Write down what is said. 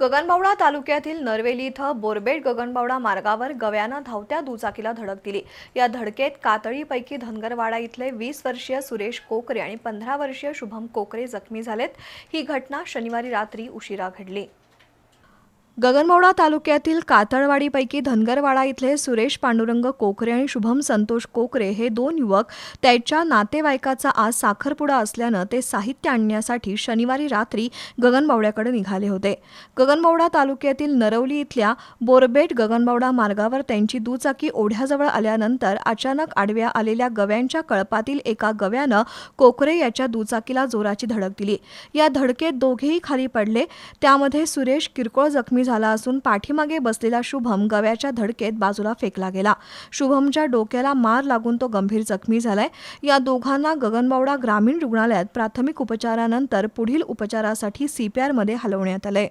गगनबावडा तालुक्यातील नरवेली इथं बोरबेट गगनबावडा मार्गावर गव्यानं धावत्या दुचाकीला धडक दिली. या धडकेत कातळीपैकी धनगरवाडा इथले वीस वर्षीय सुरेश कोकरे आणि पंधरा वर्षीय शुभम कोकरे जखमी झालेत. ही घटना शनिवारी रात्री उशिरा घडली. गगनबावडा तालुक्यातील कातळवाडीपैकी धनगरवाडा इथले सुरेश पांडुरंग कोकरे आणि शुभम संतोष कोकरे हे दोन युवक त्यांच्या नातेवाईकाचा आज साखरपुडा असल्यानं ते साहित्य आणण्यासाठी शनिवारी रात्री गगनबावड्याकडे निघाले होते. गगनबावडा तालुक्यातील नरवली इथल्या बोरबेट गगनबावडा मार्गावर त्यांची दुचाकी ओढ्याजवळ आल्यानंतर अचानक आडव्या आलेल्या गव्यांच्या कळपातील एका गव्यानं कोकरे याच्या दुचाकीला जोराची धडक दिली. या धडकेत दोघेही खाली पडले. त्यामध्ये सुरेश किरकोळ जखमी झाला असून पाठीमागे बसलेला शुभम गव्याच्या धडकेत बाजूला फेकला गेला. शुभमच्या डोक्याला मार लागून तो गंभीर जखमी झालाय. या दोघांना गगनबावडा ग्रामीण रुग्णालयात प्राथमिक उपचारानंतर पुढील उपचारासाठी सीपीआरमध्ये हलवण्यात आलंय.